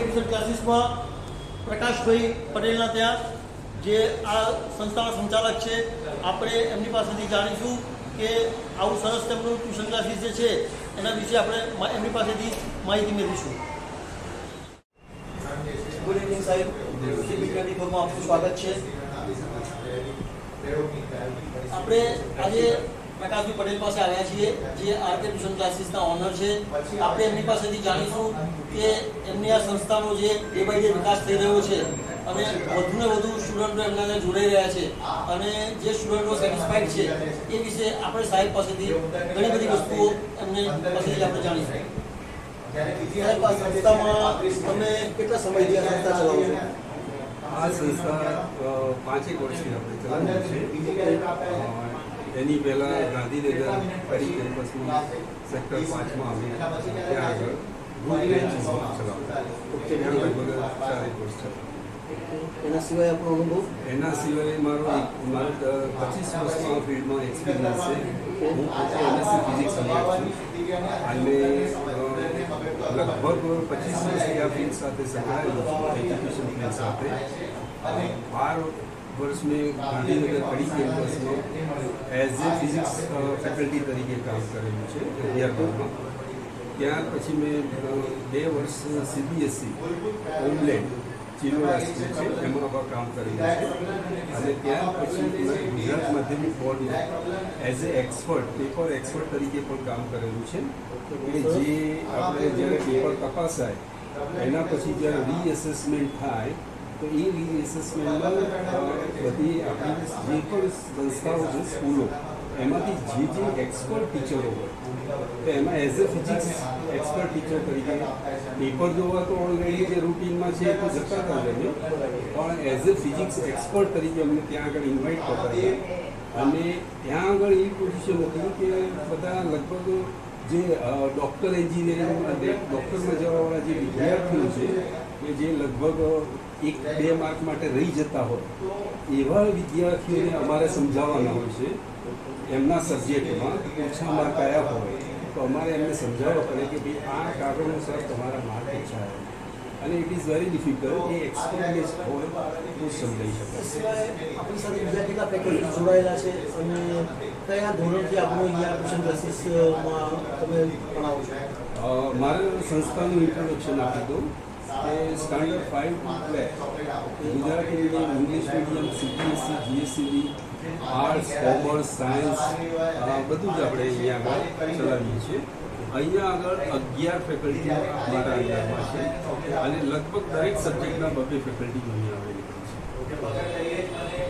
Tuition ક્લાસીસમાં પ્રકાશભાઈ પટેલના ત્યાં જે આ સંસ્થાના સંચાલક છે આપણે એમની પાસેથી જાણીશું કે આવું સરસ તેમનું ટ્યુશન ક્લાસીસ જે છે એના વિશે આપણે એમની પાસેથી માહિતી મેળવીશું. ગુડ ઇવનિંગ સાહેબ. આપનું સ્વાગત છે. આપણે આજે પ્રકાશભાઈ પટેલ પાસે આવ્યા છીએ જે આરકે ટ્યુશન ક્લાસીસના ઓનર છે. આપણે એમની પાસેથી જાણીશું કે એમની આ સંસ્થાનો જે ડે બાય ડે વિકાસ થઈ રહ્યો છે. અને વધુ ને વધુ સ્ટુડન્ટો એમના જોડાઈ રહ્યા છે. અને જે સ્ટુડન્ટો સેટિસ્ફાઈડ છે એ વિશે આપણે સાહેબ પાસેથી ઘણી બધી વસ્તુઓ એમને પાસેથી આપણે જાણીશું. સાહેબ આ સંસ્થામાં કેટલા સમયથી આ સંસ્થા ચલાવો આ સંસ્થા પાંચેક વર્ષથી આપણે ચલાવીએ છે અ, એની પહેલાં ગાંધીનગર પરી કેમ્પસમાં સેક્ટર પાંચમાં આવ્યા ત્યાં આગળ બેન્ચીસમાં ચલાવતા ત્યાં લગભગ ચારેક વર્ષ એના સિવાય આપણો અનુભવ? એના સિવાય મારો મારો પચીસ વર્ષનો ફિલ્ડમાં એક્સપિરિયન્સ છે. હું પોતે એમએસસી ફિઝિક્સ અને લગભગ પચીસ વર્ષથી આ ફિલ્ડ સાથે સંકળાયેલો છું એજ્યુકેશન ફિલ્ડ સાથે. અ, બાર વર્ષ મેં कड़ी कैंपस में। એઝ એ ફિઝિક્સ ફેકલ્ટી તરીકે કામ કરેલું છે અગિયારમાં ત્યાર પછી મેં બે વર્ષ સીબીએસસી હોમલેન્ડ ચિલોડા સ્કૂલ છે એમાં પણ કામ કરેલું છે અને ત્યાર પછી ગુજરાત માધ્યમિક બોર્ડમાં as a expert paper expert તરીકે પણ કામ કરેલું છે કે જે આપણે જ્યારે પેપર તપાસાય એના પછી જ્યારે રીએસેસમેન્ટ થાય તો એ રીએસેસમેન્ટમાં બધી આપણી જે પણ સંસ્થાઓ છે, સ્કૂલો, એમાંથી જે જે એક્સપર્ટ ટીચરો હોય, તો એમાં as a physics expert teacher તરીકે પેપર જોવા તો ઓલરેડી જે રૂટીનમાં છે એ તો જતા હતા જઈને પણ એઝ અ ફિઝિક્સ એક્સપર્ટ તરીકે અમને ત્યાં આગળ ઇન્વાઇટ કરતા અને ત્યાં આગળ એવી પોઝિશન હતી કે બધા લગભગ જે ડૉક્ટર એન્જિનિયરિંગ ડૉક્ટરમાં જવાવાળા જે વિદ્યાર્થીઓ છે કે જે લગભગ એક બે માર્ક માટે રહી જતા હોય એવા વિદ્યાર્થીઓને અમારે સમજાવવાના હોય છે. એમના સબ્જેક્ટમાં ઓછા માર્ક આવ્યા હોય તો અમારે એમને સમજાવવા પડે કે ભાઈ આ કારણોસર તમારા માર્ક ઓછા આવ્યા અને ઇટ ઇઝ વેરી ડિફિકલ્ટ એ એક્સપિરિયન્સ હોય તો સમજાઈ શકાય આપણી સાથે બીજા કેટલા ફેકલ્ટી જોડાયેલા છે અને કયા ધોરણથી આપણું અહીંયા ટ્યુશન ક્લાસીસમાં તમે ભણાવો છો? મારે સંસ્થાનું ઇન્ટ્રોડક્શન આપી દઉં. કે સ્ટાન્ડર્ડ ફાઇવ એટલે Gujarati medium English medium CBSC GSCB arts commerce science બધું જ આપણે અહીંયા આગળ ચલાવીએ છીએ. અહીંયા આગળ અગિયાર ફેકલ્ટી મારા અંદરમાં છે અને લગભગ દરેક સબ્જેક્ટના બબે ફેકલ્ટી અહીંયા આવેલી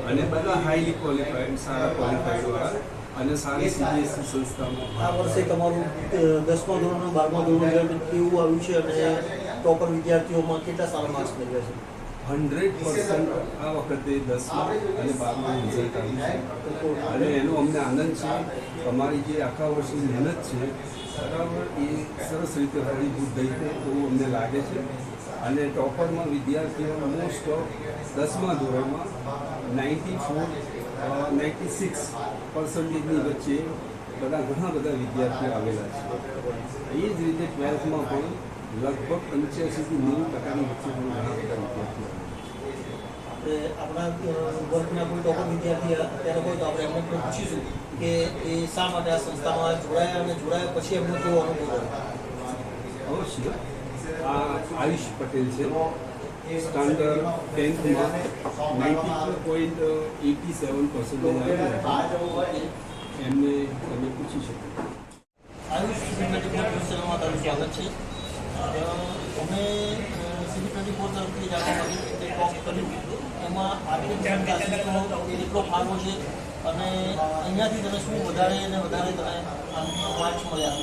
અને બધા હાઈલી ક્વોલિફાઈડ સારા ક્વોલિફાઈડ વાળા અને સારી સીબીએસસી સંસ્થામાં આ વર્ષે તમારું દસમા ધોરણ બારમા ધોરણ કેવું આવ્યું છે અને ટોપર વિદ્યાર્થીઓમાં કેટલા સારા માર્ક્સ મેળવ્યા છે? હંડ્રેડ પર્સન્ટ આ વખતે દસમા અને બારમાં રિઝલ્ટ આવ્યું છે. અને એનો અમને આનંદ છે. અમારી જે આખા વર્ષની મહેનત છે, બરાબર, એ સરસ રીતે ફળીભૂત થઈ છે એવું અમને લાગે છે. અને ટોપરમાં વિદ્યાર્થીઓ મોસ્ટ ઓફ દસમા ધોરણમાં નાઇન્ટી ફોર નાઇન્ટી સિક્સ પર્સન્ટેજની વચ્ચે બધા ઘણા બધા વિદ્યાર્થીઓ આવેલા છે. એ જ રીતે ટ્વેલ્થમાં પણ લગભગ પંચ્યાસીથી નેવું ટકાની વચ્ચે ઘણા બધા વિદ્યાર્થીઓ આપણે વર્ગના કોઈ ટોપર વિદ્યાર્થી અત્યારે હોય તો આપણે એમને પૂછીશું કે એ શા માટે આ સંસ્થામાં જોડાયા અને જોડાયા પછી એમનો કેવો અનુભવ રહ્યો? અવશ્ય. આ આયુષ પટેલ છે. Standard ટેન્થમાં ninety point eighty seven percentage એમને તમે પૂછી શકો. આયુષ તમારું સ્વાગત છે? અમે સીબી ટ્વેન્ટી ફોર તરફથી જાણવા કે ટોપ કર્યું એમાં આર્ટિફિશિયલ ક્લાસીસનો કેટલો ફાળો છે અને અહીંયાથી તમે શું વધારે અને વધારે તમે માર્ક્સ મળ્યા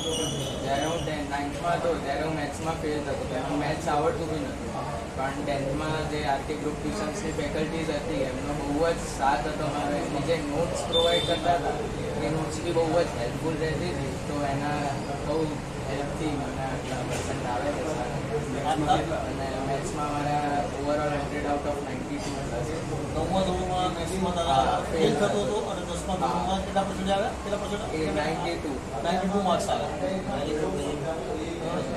જ્યારે હું નાઇન્થમાં હતો ત્યારે હું મેથ્સમાં ફેલ થતો એમાં મેથ્સ આવડતું બી નહોતું પણ ટેન્થમાં જે આરતી ગ્રુપ ટ્યુશન્સની ફેકલ્ટીઝ હતી એમનો બહુ જ સાથ હતો મારો એમની જે નોટ્સ પ્રોવાઈડ કરતા હતા એ નોટ્સ બી બહુ જ હેલ્પફુલ રહેતી હતી તો એના બહુ હેલ્પથી મને આટલા પર્સન્ટ આવે છે સારા. અને મેથ્સમાં મારા overall hundred out of ninety two નવમા ધોરણમાં મેથ્સમાં તારા ફેલ થતો હતો અને દસમા ધોરણમાં કેટલા પર્સન્ટ આવ્યા? કેટલા percent ninety two ninety two marks આવ્યા.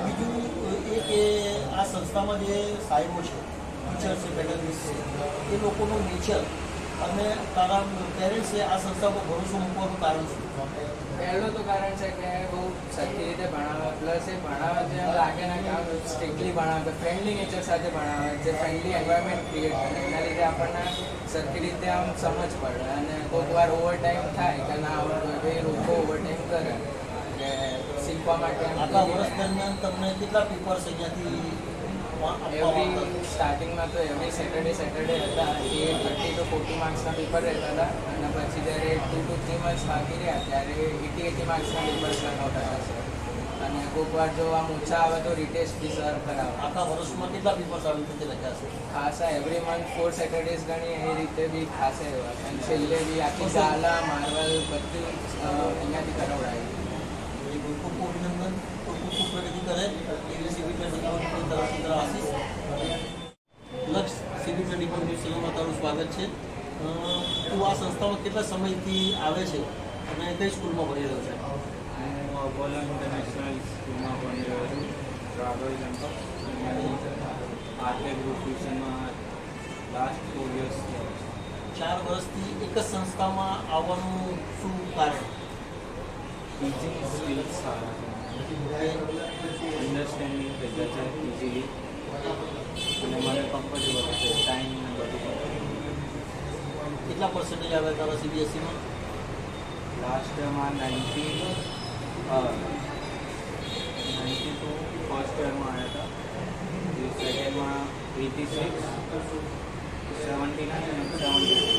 બીજું એ કે આ સંસ્થામાં જે સાહેબો છે ટીચર છે છે એ લોકોનું નેચર અને તારા પેરેન્ટ્સે આ સંસ્થા પર ભરોસો મૂકવાનું કારણ શું? પહેલું તો કારણ છે કે બહુ સરખી રીતે ભણાવે પ્લસ એ ભણાવે છે લાગે ના કે આમ સ્ટ્રિક્ટલી ભણાવે ફ્રેન્ડલી નેચર સાથે ભણાવે છે ફ્રેન્ડલી એન્વાયરમેન્ટ ક્રિએટ કરે. એના લીધે આપણને સરખી રીતે આમ સમજ પડે અને કોઈક વાર ઓવરટાઈમ થાય કે ના આવડતું હોય એ લોકો ઓવરટાઈમ કરે એટલે શીખવા માટે આટલા વર્ષ દરમિયાન તમને કેટલા પેપર્સ અહીંયાથી એવરી સ્ટાર્ટિંગમાં તો એવરી સેટરડે સેટરડે હતા. ફોર્ટી માર્ક્સના પેપર રહેતા હતા અને પછી જ્યારે ટુ ટુ થ્રી મંથ્સ બાકી રહ્યા ત્યારે એટી એટી માર્ક્સના પેપર્સ લખાવતા હતા સર અને કોઈક વાર જો આમ ઓછા આવે તો રિટેસ્ટ બી સર કરાવે આખા વર્ષમાં કેટલા પેપર્સ આવી રીતે લખ્યા છે ખાસા એવરી મંથ ફોર સેટરડેઝ ગણી એ રીતે બી ખાસા એવા છે અને છેલ્લે બી આખી શાલા માર્વલ બધું અ, અહીંયાથી કરાવડાવી એ ખૂબ ખૂબ અભિનંદન ખૂબ ખૂબ ખૂબ પ્રગતિ કરે એવી સીબી ટ્વેન્ટી ફોરની તરફથી તારા આશીષ લક્ષ સીબી ફોર તારું સ્વાગત છે. તું આ સંસ્થામાં કેટલા સમયથી આવે છે અને કઈ સ્કૂલમાં ભણી રહ્યો છે? હું અપોલો ઇન્ટરનેશનલ સ્કૂલમાં ભણી રહ્યો છું ટ્રાવેલ કેમ્પસ આર્ટે ગ્રુપ ટ્યુશનમાં લાસ્ટ ફોર યર્સ ચાર વર્ષથી એક જ સંસ્થામાં આવવાનું શું કારણ? ટીચિંગ સ્કિલ્સ સારા થઈ જાય છે ઇઝીલી અને મને કમ્ફર્ટેબલ છે ટાઈમ ને બધું કેટલા પર્સન્ટેજ આવે તારા સીબીએસસીમાં લાસ્ટ યરમાં નાઇન્ટી નાઇન્ટી ટુ ફર્સ્ટ યરમાં આવ્યા હતા. સેકન્ડમાં eighty six seventy nine seventy